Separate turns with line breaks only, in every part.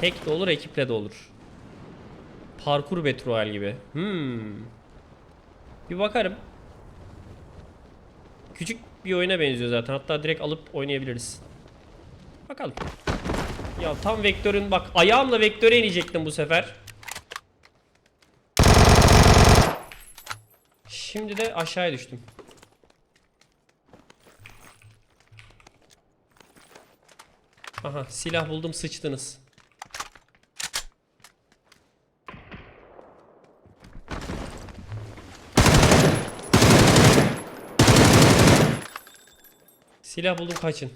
Tek de olur, ekiple de olur. Parkur Betroal gibi. Hmm. Bir bakarım. Küçük bir oyuna benziyor zaten. Hatta direkt alıp oynayabiliriz. Bakalım. Ya tam vektörün bak ayağımla vektöre inecektim bu sefer. Şimdi de aşağıya düştüm. Aha silah buldum sıçtınız. Silah buldum kaçın.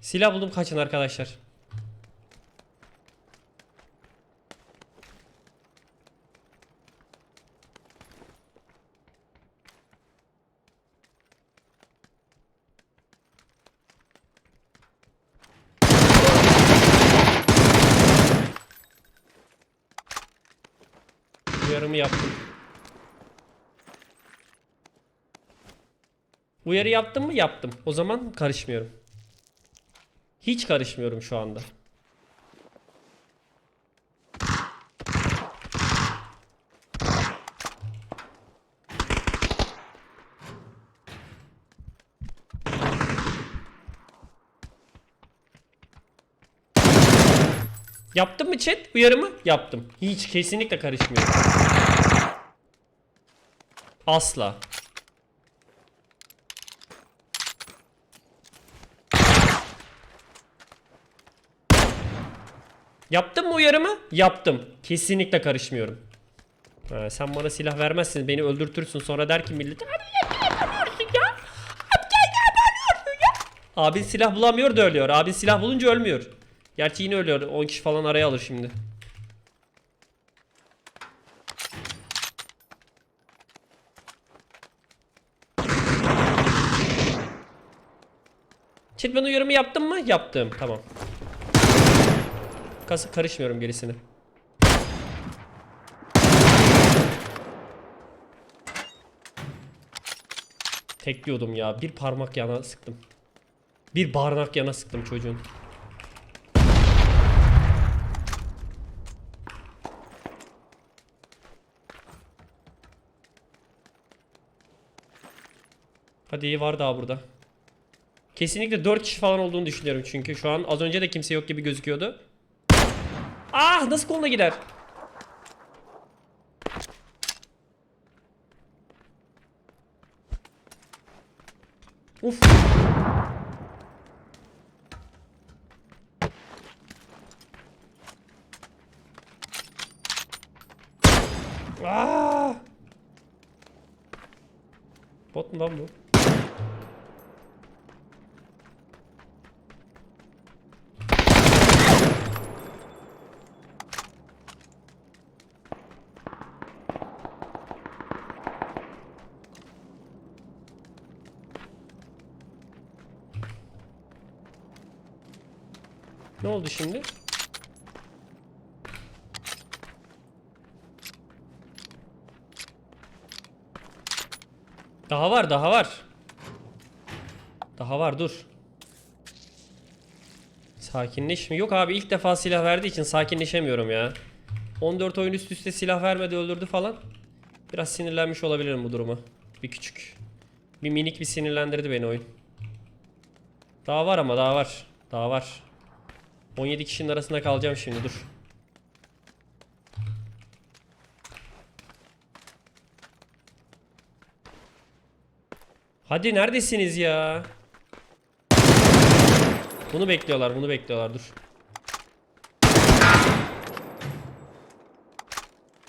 Silah buldum kaçın arkadaşlar. Uyarımı yaptım. Uyarı yaptım mı? Yaptım. O zaman karışmıyorum. Hiç karışmıyorum şu anda. Yaptım mı chat? Uyarımı? Yaptım. Hiç kesinlikle karışmıyorum. Asla. Yaptım mı uyarımı? Yaptım. Kesinlikle karışmıyorum. Ha, sen bana silah vermezsin, beni öldürtürsün. Sonra der ki millet, abi? Abin silah bulamıyor da ölüyor. Abin silah bulunca ölmüyor. Gerçi yine ölüyor. 10 kişi falan araya alır şimdi. Çet ben uyarımı yaptım mı? Yaptım. Tamam. Karışmıyorum gerisini. Tekliyordum ya. Bir parmak yana sıktım. Bir barnak yana sıktım çocuğun. Hadi var daha burada. Kesinlikle 4 kişi falan olduğunu düşünüyorum çünkü şu an az önce de kimse yok gibi gözüküyordu. Ah nasıl koluna gider? Uf. Ah! Bot mu lan bu? Ne oldu şimdi? Daha var, daha var. Daha var, dur. Sakinleşme. Yok abi ilk defa silah verdiği için sakinleşemiyorum ya. 14 oyun üst üste silah vermedi öldürdü falan. Biraz sinirlenmiş olabilirim bu duruma. Bir küçük. Bir minik bir sinirlendirdi beni oyun. Daha var ama daha var. Daha var. 17 kişinin arasında kalacağım şimdi dur. Hadi neredesiniz ya? Bunu bekliyorlar, bunu bekliyorlar. Dur.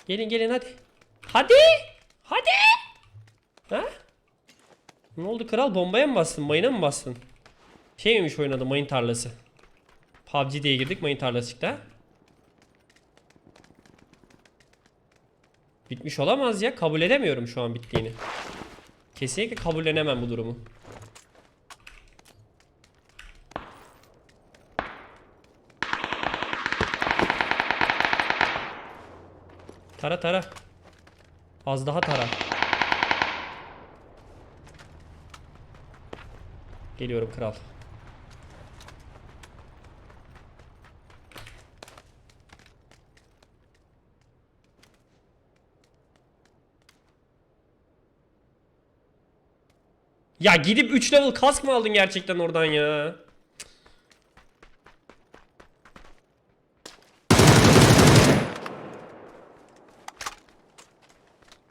Gelin gelin hadi. Hadi! Hadi! Ha? Ne oldu kral? Bombaya mı bastın? Mayına mı bastın? Şey miymiş oynadı mayın tarlası? PUBG diye girdik mayın tarlası çıktı ha? Bitmiş olamaz ya. Kabul edemiyorum şu an bittiğini. Kesinlikle kabullenemem bu durumu. Tara tara. Az daha tara. Geliyorum kral. Ya gidip 3 level kask mı aldın gerçekten oradan ya?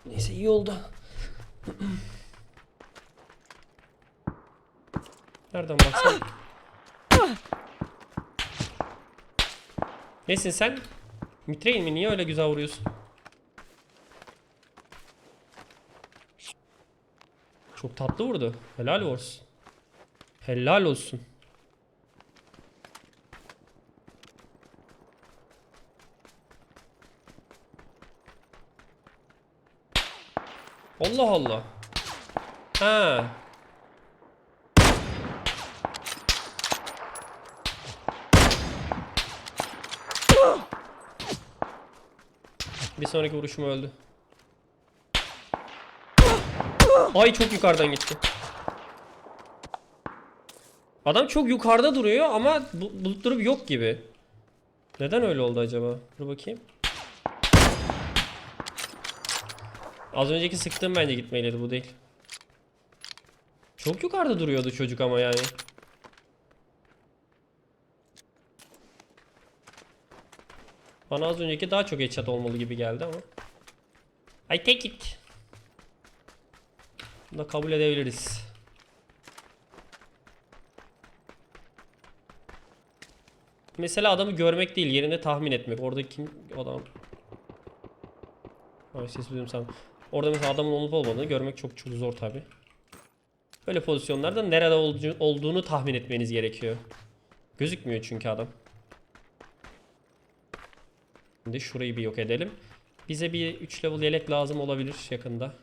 Neyse iyi oldu. Nereden baksan? Nesin sen? Mitrein mi? Niye öyle güzel vuruyorsun? Çok tatlı vurdu. Helal olsun. Helal olsun. Allah Allah. Ha. Bir sonraki vuruşum öldü. Ay çok yukarıdan gitti. Adam çok yukarıda duruyor ama bu, bulut durup yok gibi. Neden öyle oldu acaba? Dur bakayım. Az önceki sıktığım bence gitmeliydi bu değil. Çok yukarıda duruyordu çocuk ama yani. Bana az önceki daha çok headshot olmalı gibi geldi ama. I take it. Bunu da kabul edebiliriz. Mesela adamı görmek değil, yerinde tahmin etmek. Orada kim adam? Ay ses duydum sen. Orada mesela adamın olup olmadığını görmek çok çok zor tabi. Böyle pozisyonlarda nerede olduğunu tahmin etmeniz gerekiyor. Gözükmüyor çünkü adam. Şimdi şurayı bir yok edelim. Bize bir 3 level yelek lazım olabilir yakında.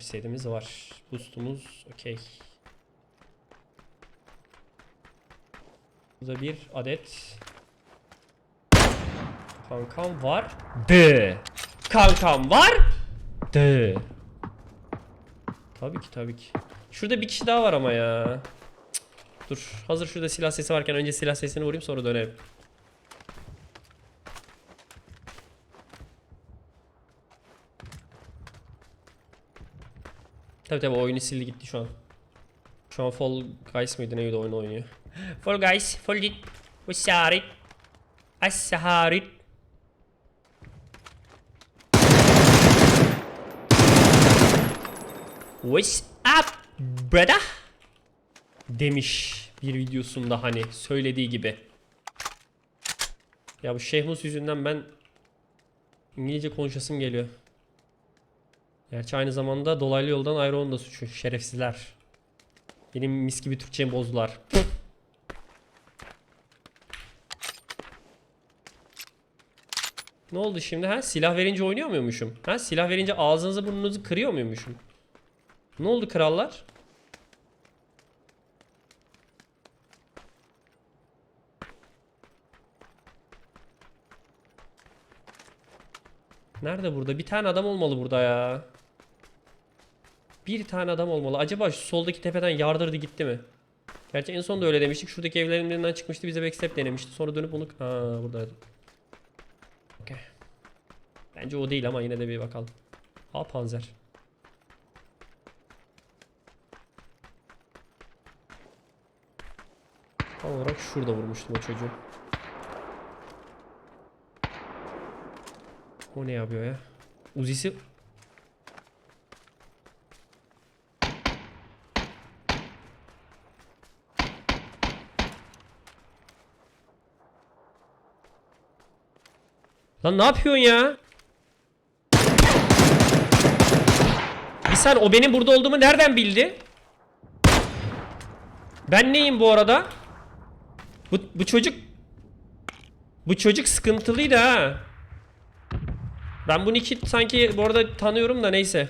Setimiz var. Boostumuz okey. Burada bir adet kankam var. D. Kankam var. D. Tabii ki tabii ki. Şurada bir kişi daha var ama ya. Cık. Dur. Hazır şurada silah sesi varken önce silah sesini vurayım sonra dönelim. Tabii tabii oyunu sildi gitti şu an. Şu an Fall Guys mıydı neydi oyunu oynuyor. Fall Guys, Fall Git, Usarit, Asaharit. What's up brother? Demiş bir videosunda hani söylediği gibi. Ya bu Şehmus yüzünden ben İngilizce konuşasım geliyor. Gerçi aynı zamanda dolaylı yoldan ayrı onun da suçu. Şerefsizler. Benim mis gibi Türkçemi bozdular. ne oldu şimdi ha? Silah verince oynuyor muymuşum? Ha? Silah verince ağzınızı burnunuzu kırıyor muymuşum? Ne oldu krallar? Nerede burada? Bir tane adam olmalı burada ya. Bir tane adam olmalı. Acaba şu soldaki tepeden yardırdı gitti mi? Gerçi en son da öyle demiştik. Şuradaki evlerin birinden çıkmıştı. Bize backstep denemişti. Sonra dönüp onu... Ha buradaydı. Okey. Bence o değil ama yine de bir bakalım. Aa panzer. Tam olarak şurada vurmuştum o çocuğu. O ne yapıyor ya? Uzisi Lan ne yapıyorsun ya? Bir sen o benim burada olduğumu nereden bildi? Ben neyim bu arada? Bu, bu çocuk Bu çocuk sıkıntılıydı ha. Ben bu Nick'i sanki bu arada tanıyorum da neyse.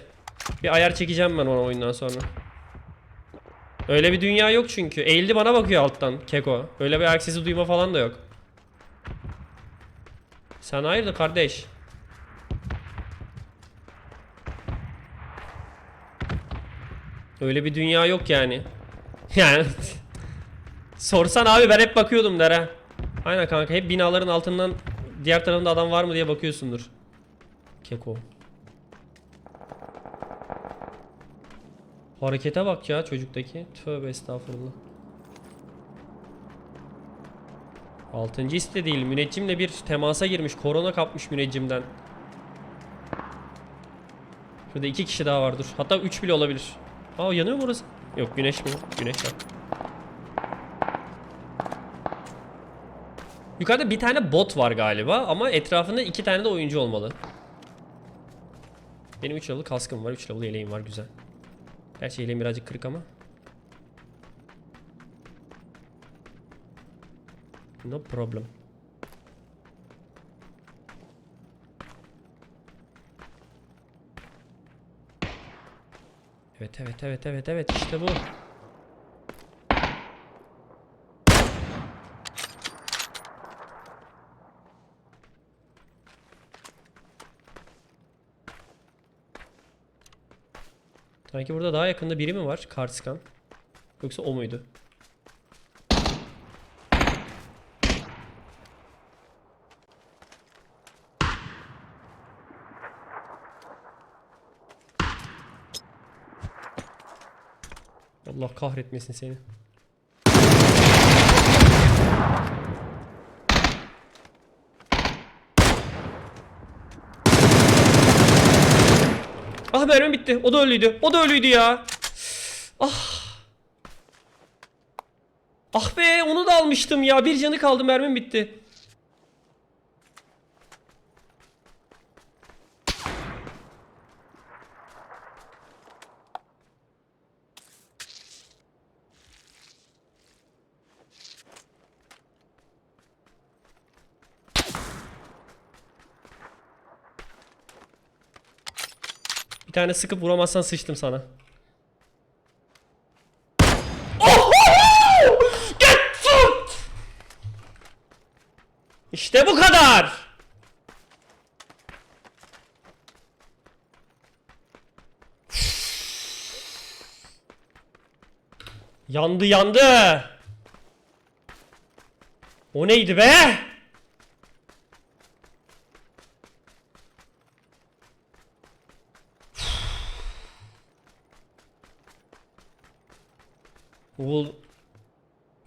Bir ayar çekeceğim ben ona oyundan sonra. Öyle bir dünya yok çünkü. Eğildi bana bakıyor alttan Keko. Öyle bir ayak sesi duyma falan da yok. Sen hayırdır kardeş? Öyle bir dünya yok yani. Yani Sorsan abi ben hep bakıyordum der. Aynen kanka hep binaların altından diğer tarafında adam var mı diye bakıyorsundur. Keko. Harekete bak ya çocuktaki. Tövbe estağfurullah. Altıncı iste değil. Müneccimle bir temasa girmiş. Korona kapmış müneccimden. Şurada iki kişi daha var dur. Hatta üç bile olabilir. Aa yanıyor mu orası? Yok güneş mi? Güneş var. Yukarıda bir tane bot var galiba ama etrafında iki tane de oyuncu olmalı. Benim 3 level kaskım var, 3 level yeleğim var güzel. Gerçi yeleğim birazcık kırık ama. No problem. Evet evet evet evet evet işte bu. Sanki burada daha yakında biri mi var? Kart scan. Yoksa o muydu? Allah kahretmesin seni. Ah mermim bitti. O da ölüydü. O da ölüydü ya. Ah. Ah be onu da almıştım ya. Bir canı kaldı mermim bitti. Bir tane sıkıp vuramazsan sıçtım sana. İşte bu kadar. Yandı yandı. O neydi be?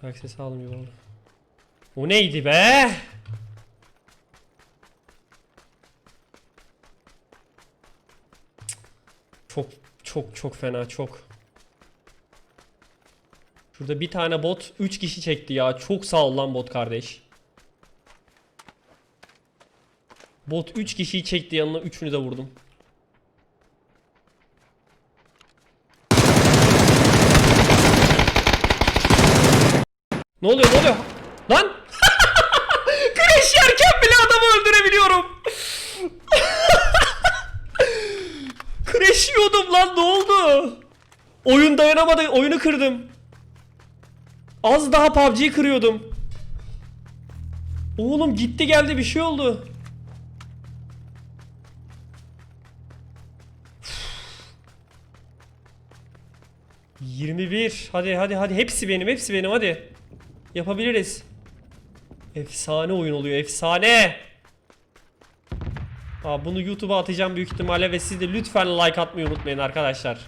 Bak sesi almıyor oldu. O neydi be? Çok çok çok fena çok. Şurada bir tane bot 3 kişi çekti ya. Çok sağ ol lan bot kardeş. Bot 3 kişiyi çekti yanına 3'ünü de vurdum. Ne oluyor ne oluyor? Lan! Crash yerken bile adamı öldürebiliyorum. Crash yiyordum lan ne oldu? Oyun dayanamadı oyunu kırdım. Az daha PUBG'yi kırıyordum. Oğlum gitti geldi bir şey oldu. ...21... Hadi hadi hadi hepsi benim hepsi benim hadi. Yapabiliriz. Efsane oyun oluyor efsane. Aa, bunu YouTube'a atacağım büyük ihtimalle ve siz de lütfen like atmayı unutmayın arkadaşlar.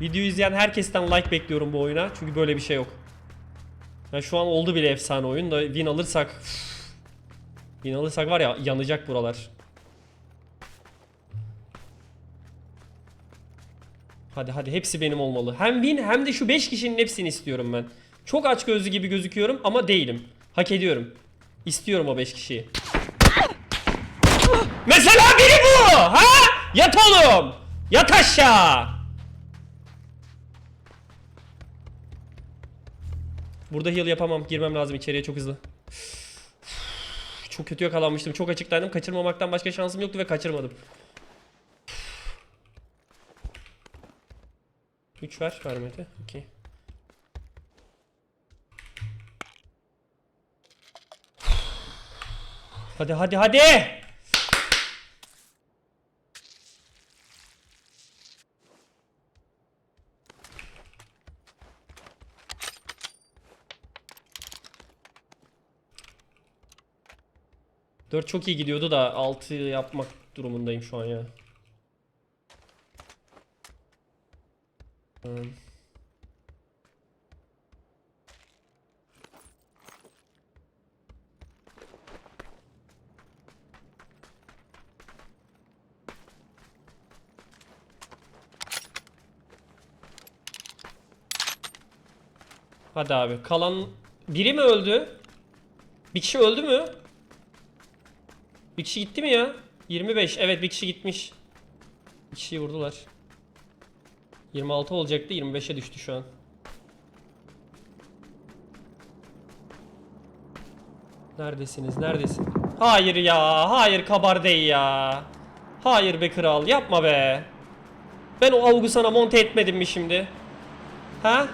Videoyu izleyen herkesten like bekliyorum bu oyuna. Çünkü böyle bir şey yok. Ya şu an oldu bile efsane oyun da win alırsak üf. Win alırsak var ya yanacak buralar. Hadi hadi hepsi benim olmalı. Hem win hem de şu 5 kişinin hepsini istiyorum ben. Çok aç gözlü gibi gözüküyorum ama değilim. Hak ediyorum. İstiyorum o 5 kişiyi. Mesela biri bu! Ha? Yat oğlum! Yat aşağı! Burada heal yapamam. Girmem lazım içeriye çok hızlı. Çok kötü yakalanmıştım. Çok açıktaydım. Kaçırmamaktan başka şansım yoktu ve kaçırmadım. 3 ver vermedi. 2. Hadi hadi hadi. Dört çok iyi gidiyordu da 6 yapmak durumundayım şu an ya. Hmm. Hadi abi. Kalan biri mi öldü? Bir kişi öldü mü? Bir kişi gitti mi ya? 25. Evet bir kişi gitmiş. Bir kişiyi vurdular. 26 olacaktı 25'e düştü şu an. Neredesiniz? Neredesin? Hayır ya. Hayır kabardey ya. Hayır be kral. Yapma be. Ben o avugu sana monte etmedim mi şimdi? Ha?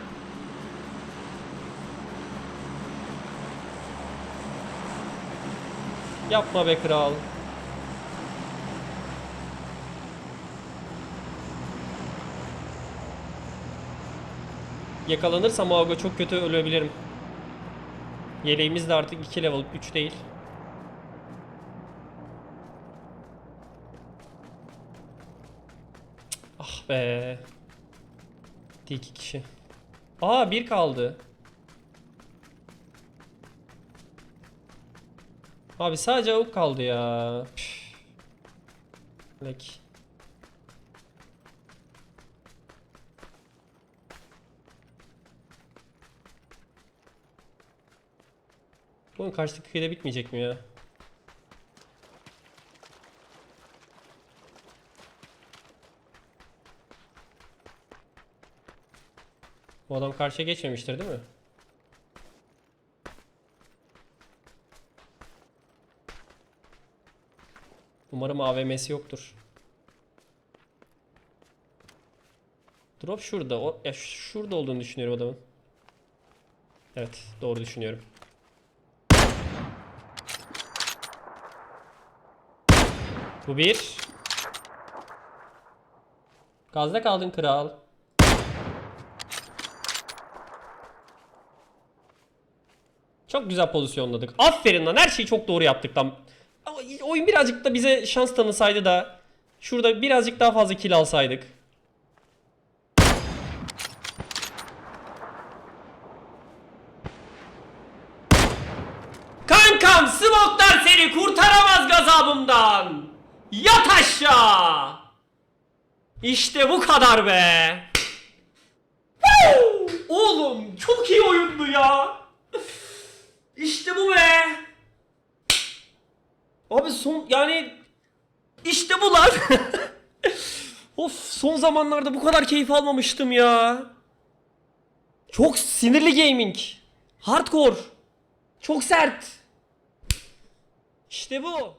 Yapma be kral. Yakalanırsam o çok kötü ölebilirim. Yeleğimiz de artık 2 level 3 değil. Ah be. İki kişi. Aa bir kaldı. Abi sadece avuk kaldı ya. Lek. Bu oyun kaç dakikada bitmeyecek mi ya? Bu adam karşıya geçmemiştir değil mi? Umarım AVM'si yoktur. Drop şurada. O, ya şurada olduğunu düşünüyorum adamın. Evet, doğru düşünüyorum. Bu bir. Gazda kaldın kral. Çok güzel pozisyonladık. Aferin lan her şeyi çok doğru yaptık lan. Oyun birazcık da bize şans tanısaydı da şurada birazcık daha fazla kill alsaydık. Kankam smoklar seni kurtaramaz gazabımdan. Yat aşağı. İşte bu kadar be. Oğlum çok iyi oyundu ya. İşte bu be. Abi son yani işte bu of son zamanlarda bu kadar keyif almamıştım ya. Çok sinirli gaming. Hardcore. Çok sert. İşte bu.